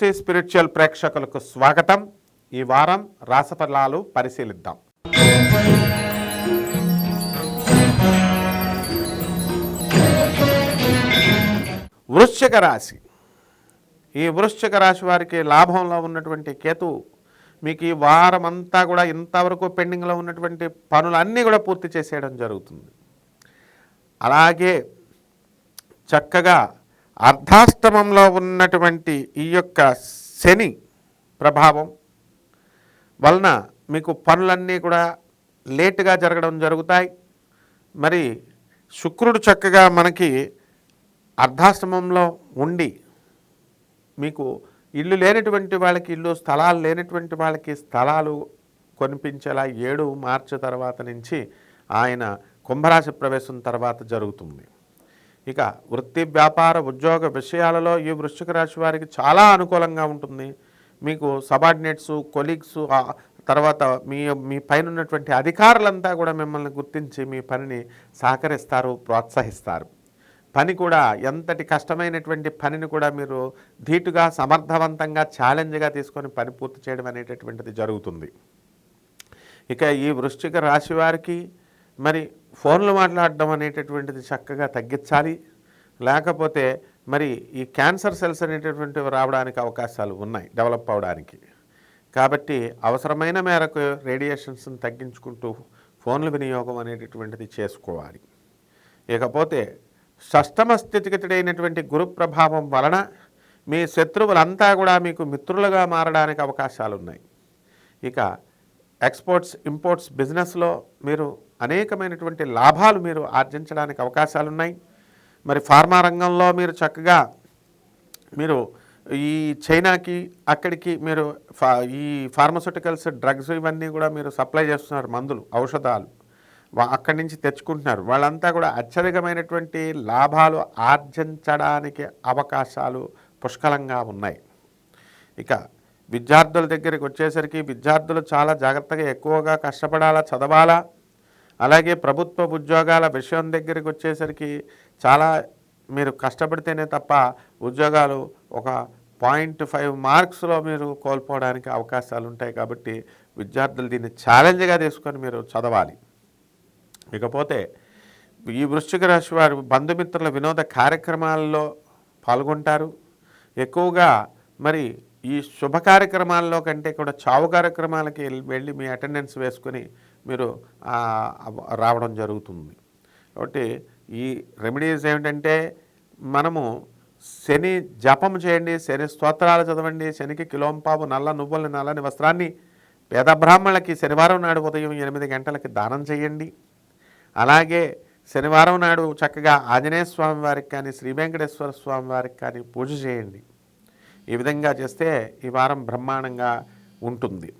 TV spiritual ప్రేక్షకులకు స్వాగతం. ఈ వారం రాసఫలాలు పరిశీలిద్దాం. వృశ్చిక రాశి. ఈ వృశ్చిక రాశి వారికి లాభంలో ఉన్నటువంటి కేతు మీకు ఈ వారం అంతా కూడా ఇంతవరకు పెండింగ్లో ఉన్నటువంటి పనులన్నీ కూడా పూర్తి చేసేయడం జరుగుతుంది. అలాగే చక్కగా అర్ధాష్టమంలో ఉన్నటువంటి ఈ యొక్క శని ప్రభావం వలన మీకు పనులన్నీ కూడా లేటుగా జరగడం జరుగుతాయి. మరి శుక్రుడు చక్కగా మనకి అర్ధాశ్రమంలో ఉండి మీకు ఇల్లు లేనటువంటి వాళ్ళకి ఇల్లు స్థలాలు లేనటువంటి వాళ్ళకి స్థలాలు కొనిపించేలా ఏడు మార్చి తర్వాత నుంచి ఆయన కుంభరాశి ప్రవేశం తర్వాత జరుగుతుంది. ఇక వృత్తి వ్యాపార ఉద్యోగ విషయాలలో ఈ వృశ్చిక రాశి వారికి చాలా అనుకూలంగా ఉంటుంది. మీకు సబార్డినేట్స్ కొలీగ్స్ తర్వాత మీ మీ పైన ఉన్నటువంటి అధికారులంతా కూడా మిమ్మల్ని గుర్తించి మీ పనిని సహకరిస్తారు ప్రోత్సహిస్తారు. పని కూడా ఎంతటి కష్టమైనటువంటి పనిని కూడా మీరు ధీటుగా సమర్థవంతంగా ఛాలెంజ్గా తీసుకొని పని పూర్తి చేయడం అనేటటువంటిది జరుగుతుంది. ఇక ఈ వృశ్చిక రాశి వారికి మరి ఫోన్లు మాట్లాడడం అనేటటువంటిది చక్కగా తగ్గించాలి. లేకపోతే మరి ఈ క్యాన్సర్ సెల్స్ అనేటటువంటివి రావడానికి అవకాశాలు ఉన్నాయి డెవలప్ అవడానికి. కాబట్టి అవసరమైన మేరకు రేడియేషన్స్ని తగ్గించుకుంటూ ఫోన్ల వినియోగం అనేటటువంటిది చేసుకోవాలి. ఇకపోతే షష్టమ స్థితిగతుడైనటువంటి గురు ప్రభావం వలన మీ శత్రువులంతా కూడా మీకు మిత్రులుగా మారడానికి అవకాశాలు ఉన్నాయి ఇక ఎక్స్పోర్ట్స్ ఇంపోర్ట్స్ బిజినెస్లో మీరు అనేకమైనటువంటి లాభాలు మీరు ఆర్జించడానికి అవకాశాలు ఉన్నాయి మరి ఫార్మా రంగంలో మీరు చక్కగా మీరు ఈ చైనాకి అక్కడికి మీరు ఫా ఈ ఫార్మస్యూటికల్స్ డ్రగ్స్ ఇవన్నీ కూడా మీరు సప్లై చేస్తున్నారు మందులు ఔషధాలు. అక్కడి నుంచి తెచ్చుకుంటున్నారు. వాళ్ళంతా కూడా అత్యధికమైనటువంటి లాభాలు ఆర్జించడానికి అవకాశాలు పుష్కలంగా ఉన్నాయి. ఇక విద్యార్థుల దగ్గరికి వచ్చేసరికి విద్యార్థులు చాలా జాగ్రత్తగా ఎక్కువగా కష్టపడాలా చదవాలా అలాగే ప్రభుత్వ ఉద్యోగాల విషయం దగ్గరికి వచ్చేసరికి చాలా మీరు కష్టపడితేనే తప్ప ఉద్యోగాలు ఒక పాయింట్ ఫైవ్ మార్క్స్లో మీరు కోల్పోవడానికి అవకాశాలు ఉంటాయి కాబట్టి విద్యార్థులు దీన్ని ఛాలెంజ్గా తీసుకొని మీరు చదవాలి. ఇకపోతే ఈ వృశ్చిక రాశి వారు బంధుమిత్రుల వినోద కార్యక్రమాల్లో పాల్గొంటారు. ఎక్కువగా మరి ఈ శుభ కార్యక్రమాల్లో కంటే కూడా చావు కార్యక్రమాలకి వెళ్ళి- వెళ్ళి మీ అటెండెన్స్ వేసుకొని మీరు రావడం జరుగుతుంది. కాబట్టి ఈ రెమెడీస్ ఏమిటంటే మనము శని జపం చేయండి శని స్తోత్రాలు చదవండి శనికి కిలోంపావు నల్ల నువ్వుల్ని నల్లని వస్త్రాన్ని పేద బ్రాహ్మణులకి శనివారం నాడు ఉదయం ఎనిమిది గంటలకి దానం చేయండి. అలాగే శనివారం నాడు చక్కగా ఆంజనేయ స్వామి వారికి కానీ శ్రీ వెంకటేశ్వర స్వామి వారికి కానీ పూజ చేయండి. ఈ విధంగా చేస్తే ఈ వారం బ్రహ్మాండంగా ఉంటుంది.